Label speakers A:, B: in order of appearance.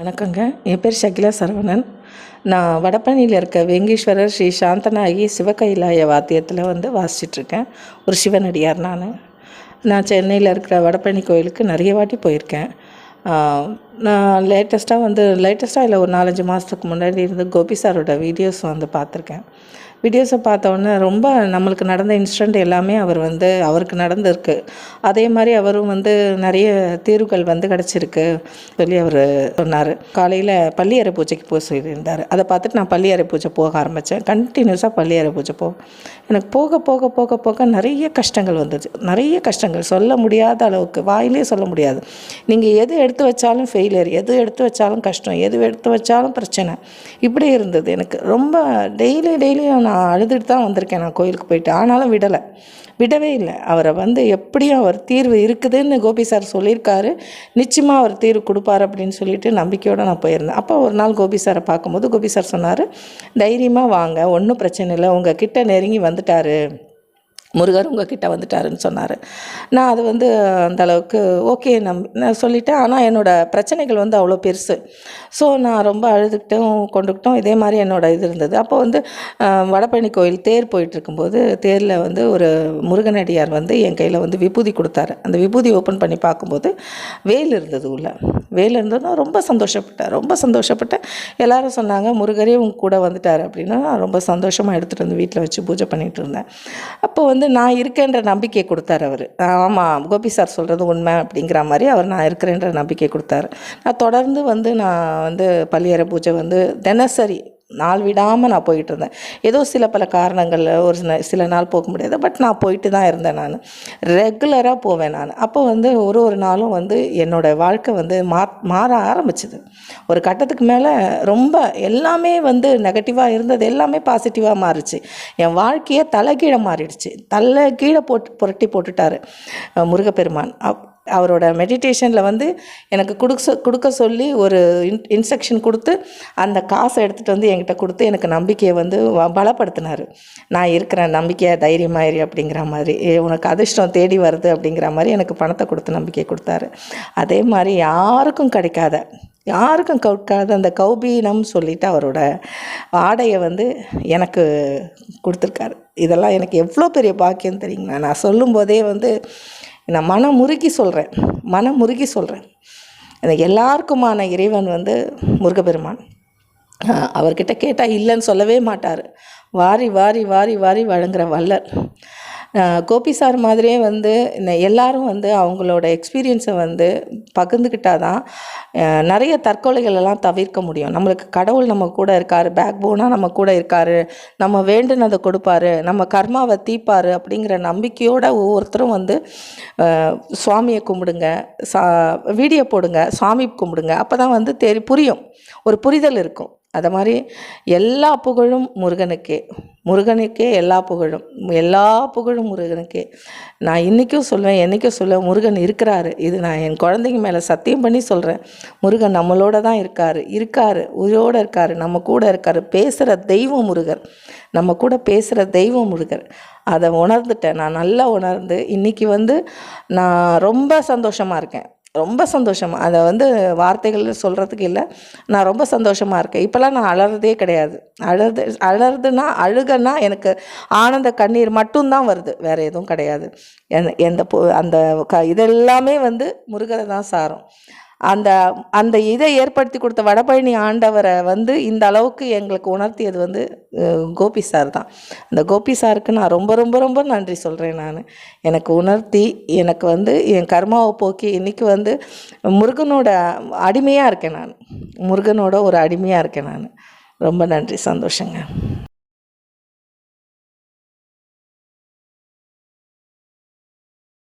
A: வணக்கங்க. என் பேர் ஷகிலா சரவணன். நான் வடபழனியில் இருக்க வெங்கீஸ்வரர் ஸ்ரீ சாந்தநாயகி சிவகைலாய வாத்தியத்தில் வந்து வாசிச்சிட்ருக்கேன். ஒரு சிவனடியார் நான். நான் சென்னையில் இருக்கிற வடபழனி கோயிலுக்கு நிறைய வாட்டி போயிருக்கேன். நான் லேட்டஸ்ட்டாக வந்து லேட்டஸ்ட்டாக இல்லை ஒரு நாலஞ்சு மாதத்துக்கு முன்னாடி இருந்து கோபி சாரோட வீடியோஸ் வந்து பார்த்துருக்கேன். வீடியோஸை பார்த்தோன்னே ரொம்ப நம்மளுக்கு நடந்த இன்சிடெண்ட் எல்லாமே அவர் வந்து அவருக்கு நடந்திருக்கு. அதே மாதிரி அவரும் வந்து நிறைய தீர்வுகள் வந்து கிடச்சிருக்கு சொல்லி அவர் சொன்னார். காலையில் பள்ளியறை பூஜைக்கு போய் சொல்லியிருந்தார். அதை பார்த்துட்டு நான் பள்ளியறை பூஜை போக ஆரம்பித்தேன் கண்டினியூஸாக பள்ளியறை பூஜை போ எனக்கு போக போக போக போக நிறைய கஷ்டங்கள் வந்துச்சு நிறைய கஷ்டங்கள். சொல்ல முடியாத அளவுக்கு வாயிலே சொல்ல முடியாது. நீங்கள் எது எடுத்து வச்சாலும் ஃபெயில் ஃபெயிலியர் எது எடுத்து வச்சாலும் கஷ்டம் எது எடுத்து வச்சாலும் பிரச்சனை. இப்படி இருந்தது எனக்கு. ரொம்ப டெய்லி டெய்லியும் நான் அழுதுட்டு தான் வந்திருக்கேன். நான் கோயிலுக்கு போயிட்டு. ஆனாலும் விடலை. விடவே இல்லை. அவரை வந்து எப்படியும் அவர் தீர்வு இருக்குதுன்னு கோபி சார் சொல்லியிருக்காரு. நிச்சயமாக அவர் தீர்வு கொடுப்பார் அப்படின்னு சொல்லிட்டு நம்பிக்கையோடு நான் போயிருந்தேன். அப்போ ஒரு நாள் கோபி சாரை பார்க்கும்போது கோபி சார் சொன்னார் தைரியமாக வாங்க. ஒன்றும் பிரச்சனை இல்லை. உங்கள் கிட்ட நெருங்கி வந்துட்டாரு. முருகர் உங்ககிட்ட வந்துட்டாருன்னு சொன்னார். நான் அது வந்து அந்த அளவுக்கு ஓகே நம் நான் சொல்லிட்டேன். ஆனால் என்னோடய பிரச்சனைகள் வந்து அவ்வளோ பெருசு. ஸோ நான் ரொம்ப அழுதுகிட்டும் கொண்டுக்கிட்டோம் இதே மாதிரி என்னோடய இது இருந்தது. அப்போ வந்து அஹ், வடபழனி கோயில் தேர் போயிட்டுருக்கும்போது தேரில் வந்து ஒரு முருகனடியார் வந்து என் கையில் வந்து விபூதி கொடுத்தாரு. அந்த விபூதி ஓப்பன் பண்ணி பார்க்கும்போது வேல் இருந்தது உள்ள. வேல் இருந்ததுன்னா ரொம்ப சந்தோஷப்பட்டேன். ரொம்ப சந்தோஷப்பட்டேன். எல்லாரும் சொன்னாங்க முருகரே உங்க கூட வந்துட்டார். அப்படின்னா நான் ரொம்ப சந்தோஷமாக எடுத்துகிட்டு வந்து வீட்டில் வச்சு பூஜை பண்ணிகிட்டு இருந்தேன். அப்போ வந்து நான் இருக்கேன்ற நம்பிக்கை கொடுத்தாரு அவர். ஆமாம் கோபி சார் சொல்கிறது உண்மை அப்படிங்கிற மாதிரி அவர் நான் இருக்கிறேன்ற நம்பிக்கை கொடுத்தாரு. நான் தொடர்ந்து வந்து நான் வந்து பள்ளியறை பூஜை வந்து தினசரி நாள் விடாமல் நான் போயிட்டு இருந்தேன் ஏதோ சில பல காரணங்களில் ஒரு சில சில நாள் போக முடியாது. பட் நான் போயிட்டு தான் இருந்தேன் நான். ரெகுலராக போவேன் நான். அப்போ வந்து ஒரு ஒரு நாளும் வந்து என்னோடய வாழ்க்கை வந்து மா மாற ஆரம்பிச்சிது. ஒரு கட்டத்துக்கு மேலே ரொம்ப எல்லாமே வந்து நெகட்டிவாக இருந்தது. எல்லாமே பாசிட்டிவாக மாறிடுச்சு என் வாழ்க்கையே தலைகீழே மாறிடுச்சு. தலை கீழே போட்டு புரட்டி போட்டுட்டார் முருகப்பெருமான். அப் அவரோட மெடிடேஷனில் வந்து எனக்கு கொடுக்க கொடுக்க சொல்லி ஒரு இன் இன்ஸ்ட்ரக்ஷன் கொடுத்து அந்த காசை எடுத்துகிட்டு வந்து என்கிட்ட கொடுத்து எனக்கு நம்பிக்கையை வந்து வ- பலப்படுத்தினார். நான் இருக்கிறேன் நம்பிக்கையாக தைரியமாயிரு அப்படிங்கிற மாதிரி. உனக்கு அதிர்ஷ்டம் தேடி வருது அப்படிங்கிற மாதிரி எனக்கு பணத்தை கொடுத்து நம்பிக்கை கொடுத்தாரு. அதே மாதிரி யாருக்கும் கிடைக்காத யாருக்கும் கொடுக்காத அந்த கௌபீனம் சொல்லிவிட்டு அவரோட ஆடையை வந்து எனக்கு கொடுத்துருக்காரு. இதெல்லாம் எனக்கு எவ்வளோ பெரிய பாக்கியம் தெரியுங்களா? நான் சொல்லும்போதே வந்து நான் மனம் முருகி சொல்கிறேன் மனம் முருகி சொல்கிறேன் இந்த எல்லாருக்குமான இறைவன் வந்து முருகப்பெருமான். அவர்கிட்ட கேட்டால் இல்லைன்னு சொல்லவே மாட்டார். வாரி வாரி வாரி வாரி வழங்குற வல்லர் கோபி சார் மாதிரியே வந்து இந்த எல்லாரும் வந்து அவங்களோட எக்ஸ்பீரியன்ஸை வந்து பகிர்ந்துக்கிட்டால் தான் நிறைய தற்கொலைகள் எல்லாம் தவிர்க்க முடியும். நம்மளுக்கு கடவுள் நம்ம கூட இருக்கார் பேக் போனாக நம்ம கூட இருக்கார் நம்ம வேண்டுனதை கொடுப்பாரு நம்ம கர்மாவை தீப்பாரு அப்படிங்கிற நம்பிக்கையோட ஒவ்வொருத்தரும் வந்து சுவாமியை கும்பிடுங்க சா வீடியோ போடுங்க சுவாமி கும்பிடுங்க அப்போ தான் வந்து தெரி புரியும். ஒரு புரிதல் இருக்கும். அதை மாதிரி எல்லா புகழும் முருகனுக்கே. முருகனுக்கே எல்லா புகழும். எல்லா புகழும் முருகனுக்கே. நான் இன்றைக்கும் சொல்வேன் என்றைக்கும் சொல்லுவேன் முருகன் இருக்கிறாரு. இது நான் என் குழந்தைங்க மேலே சத்தியம் பண்ணி சொல்கிறேன் முருகன் நம்மளோட தான் இருக்கார். இருக்கார் உயிரோடு இருக்கார். நம்ம கூட இருக்கார். பேசுகிற தெய்வம் முருகர். நம்ம கூட பேசுகிற தெய்வம் முருகர். அதை உணர்ந்துட்டேன். நான் நல்லா உணர்ந்து இன்றைக்கி வந்து நான் ரொம்ப சந்தோஷமாக இருக்கேன். ரொம்ப சந்தோஷம். அதை வந்து வார்த்தைகள் சொல்கிறதுக்கு இல்லை. நான் ரொம்ப சந்தோஷமாக இருக்கேன். இப்போல்லாம் நான் அலறதே கிடையாது. அழுது அலறுதுன்னா அழுகன்னா எனக்கு ஆனந்த கண்ணீர் மட்டும்தான் வருது. வேறு எதுவும் கிடையாது. எந்த எந்த பொ அந்த க இதெல்லாமே வந்து முருகரை தான் சாரும். அந்த அந்த இதை ஏற்படுத்தி கொடுத்த வடபழனி ஆண்டவரை வந்து இந்த அளவுக்கு எங்களுக்கு உணர்த்தியது வந்து கோபி சார் தான். அந்த கோபி சாருக்கு நான் ரொம்ப ரொம்ப ரொம்ப நன்றி சொல்கிறேன் நான். எனக்கு உணர்த்தி எனக்கு வந்து என் கர்மாவை போக்கி இன்றைக்கி வந்து முருகனோட அடிமையாக இருக்கேன் நான். முருகனோட ஒரு அடிமையாக இருக்கேன் நான். ரொம்ப நன்றி சந்தோஷங்க.